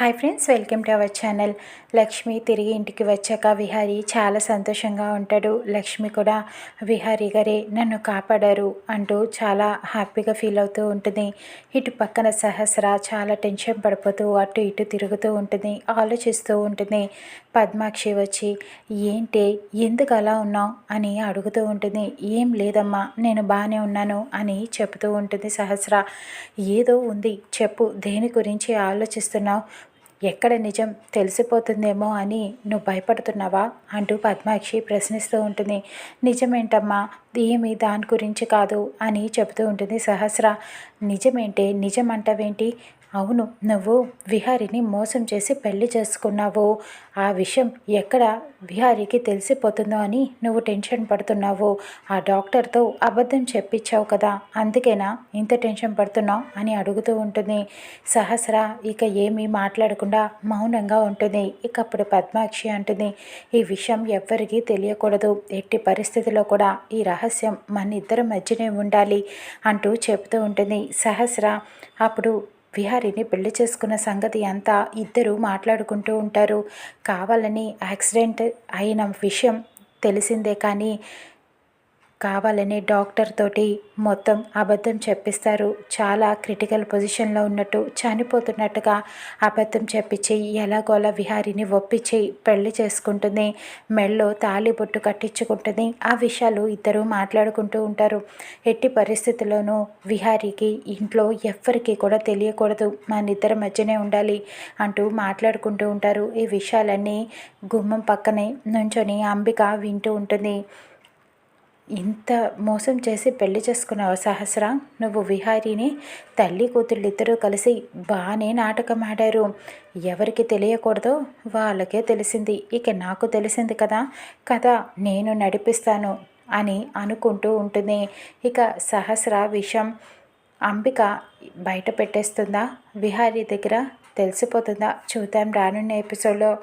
Hi friends welcome to our channel. Lakshmi తిరిగి ఇంటికి వచ్చాక విహారి చాలా సంతోషంగా ఉంటాడు. లక్ష్మి కూడా విహారి గారే నన్ను కాపాడారు అంటూ చాలా హ్యాపీగా ఫీల్ అవుతూ ఉంటుంది. ఇటు పక్కన సహస్ర చాలా టెన్షన్ పడిపోతూ అటు ఇటు తిరుగుతూ ఉంటుంది ఆలోచిస్తూ ఉంటుంది. పద్మాక్షి వచ్చి ఏంటి ఎందుకు అలా ఉన్నావు? అని అడుగుతూ ఉంటుంది. ఏం లేదమ్మా నేను బాగానే ఉన్నాను అని చెబుతూ ఉంటుంది సహస్ర. ఏదో ఉంది చెప్పు దేని గురించి ఆలోచిస్తున్నావు? ఎక్కడ నిజం తెలిసిపోతుందేమో అని నువ్వు భయపడుతున్నావా? అంటూ పద్మాక్షి ప్రశ్నిస్తూ ఉంటుంది. నిజమేంటమ్మా? ఏమి దాని గురించి కాదు అని చెబుతూ ఉంటుంది సహస్ర. నిజమేంటే నిజం అంటావేంటి అవును నువ్వు విహారిని మోసం చేసి పెళ్ళి చేసుకున్నావు. ఆ విషయం ఎక్కడ విహారికి తెలిసిపోతుందో అని నువ్వు టెన్షన్ పడుతున్నావు. ఆ డాక్టర్తో అబద్ధం చెప్పించావు కదా అందుకేనా ఇంత టెన్షన్ పడుతున్నావు అని అడుగుతూ ఉంటుంది. సహస్ర ఇక ఏమీ మాట్లాడకుండా మౌనంగా ఉంటుంది. ఇక అప్పుడు పద్మాక్షి అంటుంది ఈ విషయం ఎవ్వరికీ తెలియకూడదు. ఎట్టి పరిస్థితిలో కూడా ఈ రహస్యం మన ఇద్దరి మధ్యనే ఉండాలి అంటూ చెబుతూ ఉంటుంది సహస్ర. అప్పుడు విహారిని పెళ్ళి చేసుకున్న సంగతి అంతా ఇద్దరు మాట్లాడుకుంటూ ఉంటారు. కావాలని యాక్సిడెంట్ అయిన విషయం తెలిసిందే కానీ కావాలని డాక్టర్ తోటి మొత్తం అబద్ధం చెప్పిస్తారు. చాలా క్రిటికల్ పొజిషన్లో ఉన్నట్టు చనిపోతున్నట్టుగా అబద్ధం చెప్పించి ఎలాగోలా విహారిని ఒప్పించి పెళ్ళి చేసుకుంటుంది మెళ్ళో తాళి బొట్టు కట్టించుకుంటుంది. ఆ విషయాలు ఇద్దరు మాట్లాడుకుంటూ ఉంటారు. ఎట్టి పరిస్థితుల్లోనూ విహారికి ఇంట్లో ఎవ్వరికీ కూడా తెలియకూడదు. మన ఇద్దరి మధ్యనే ఉండాలి అంటూ మాట్లాడుకుంటూ ఉంటారు. ఈ విషయాలన్నీ గుమ్మం పక్కనే నుంచొని అంబిక వింటూ ఉంటుంది. ఇంత మోసం చేసి పెళ్ళి చేసుకున్నావు సహస్ర? నువ్వు విహారీని తల్లి కూతుళ్ళు ఇద్దరూ కలిసి బాగానే నాటకం ఆడారు ఎవరికి తెలియకూడదో వాళ్ళకే తెలిసింది. ఇక నాకు తెలిసింది కదా. కథ నేను నడిపిస్తాను అని అనుకుంటూ ఉంటుంది. ఇక సహస్ర విషం అంబిక బయట పెట్టేస్తుందా? విహారీ దగ్గర తెలిసిపోతుందా? చూద్దాం రానున్న ఎపిసోడ్లో.